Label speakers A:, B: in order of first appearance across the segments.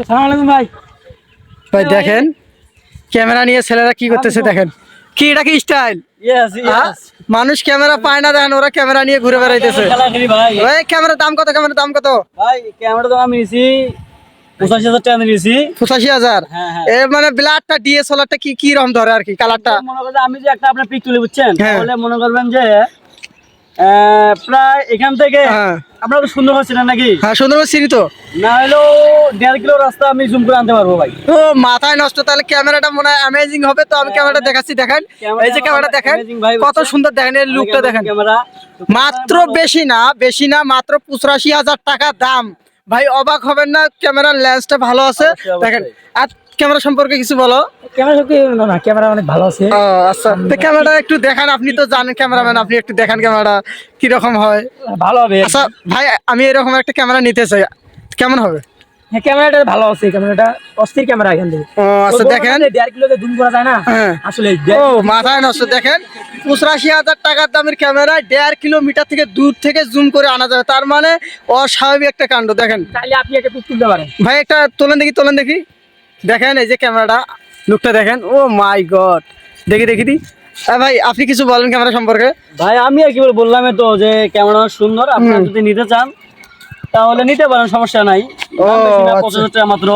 A: আলাইকুম ভাই।
B: ভাই দেখেন ক্যামেরা নিয়ে ছেলেরা কি করতেছে দেখেন। কি এটা কি স্টাইল? মানুষ ক্যামেরা পায় না দেখেন ওরা ক্যামেরা নিয়ে ঘুরে বেড়াইতেছে।
A: ভাই।
B: ভাই দাম কত ক্যামেরার দাম কত?
A: ভাই ক্যামেরা আমি নিয়েছি পঁচাশি হাজার টাকা নিয়েছি
B: পঁচাশি হাজার?
A: হ্যাঁ, হ্যাঁ।
B: এ মানে ব্লাডটা ডিএসএলআরটা কি কি রকম ধরে আর কি কালারটা?
A: মনে করেন আমি যে একটা আপনার পিক তুলে বুঝছেন?
B: হ্যাঁ।
A: তাহলে মনে করবেন যে প্রায় এখান থেকে
B: হ্যাঁ।
A: আপনারা তো সুন্দর হচ্ছিলেন নাকি?
B: হ্যাঁ সুন্দরবন সিঁড়ি তো।
A: না হলেও দেড় কিলো রাস্তা আমি জুম করে আনতে পারব ভাই।
B: ও মাথায় নষ্ট তাহলে ক্যামেরাটা মনে হয় অ্যামেজিং হবে। তো আমি ক্যামেরাটা দেখাচ্ছি দেখেন। এই যে ক্যামেরাটা দেখেন কত সুন্দর দেখেন এর লুকটা দেখেন।
A: ক্যামেরা
B: মাত্র বেশি না বেশি না মাত্র পঁচাশি হাজার টাকা দাম। ভাই অবাক হবেন না ক্যামেরার লেন্সটা ভালো আছে। দেখেন আর ক্যামেরা সম্পর্কে কিছু বলো?
A: ক্যামেরা না অনেক ভালো আছে।
B: ও আচ্ছা। তো ক্যামেরাটা একটু দেখান আপনি তো জানেন ক্যামেরাম্যান আপনি একটু দেখান ক্যামেরাটা হয়?
A: ভালো হবে।
B: আচ্ছা ভাই আমি এরকম একটা ক্যামেরা নিতে চাই। কেমন হবে?
A: হ্যাঁ ক্যামেরাটা ভালো আছে ক্যামেরাটা অস্থির ক্যামেরা এখান থেকে।
B: ও আচ্ছা দেখেন।
A: দেড় কিলোতে জুম করা যায় না
B: হ্যাঁ।
A: আসলে
B: ও মাথায় নষ্ট দেখেন। পঁচাশি হাজার টাকার দামের ক্যামেরায় দেড় কিলোমিটার থেকে দূর থেকে জুম করে আনা যাবে। তার মানে অস্বাভাবিক একটা কাণ্ড দেখেন।
A: চাইলে আপনি একটা তুলতে পারেন।
B: ভাই একটা তোলেন দেখি তোলেন দেখি। দেখেন এই যে ক্যামেরাটা লুকটা দেখেন। ও মাই গড দেখি দেখি দি। ভাই আপনি কিছু বলেন ক্যামেরা সম্পর্কে?
A: ভাই আমি আর কি বলে বললাম তো যে ক্যামেরা সুন্দর আপনারা যদি নিতে চান তাহলে নিতে পারেন সমস্যা নাই।
B: ও, আচ্ছা।
A: পঁচিশ টাকা মাত্র।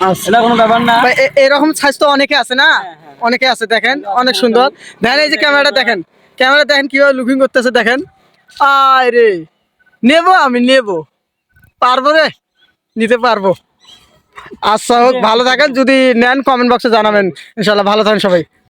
B: আচ্ছা।
A: এটা কোনো ব্যাপার না।
B: ভাই এরকম সাইজ তো অনেকে আছে না? অনেকে আছে দেখেন অনেক সুন্দর। দেখেন এই যে ক্যামেরাটা দেখেন। ক্যামেরা দেখেন কীভাবে লুকিং করতেছে দেখেন। আয় রে। নেব আমি নেব। পারব রে? নিতে পারব। আচ্ছা হোক ভালো থাকেন। যদি নেন কমেন্ট বক্সে জানাবেন। ইনশাল্লাহ ভালো থাকেন সবাই।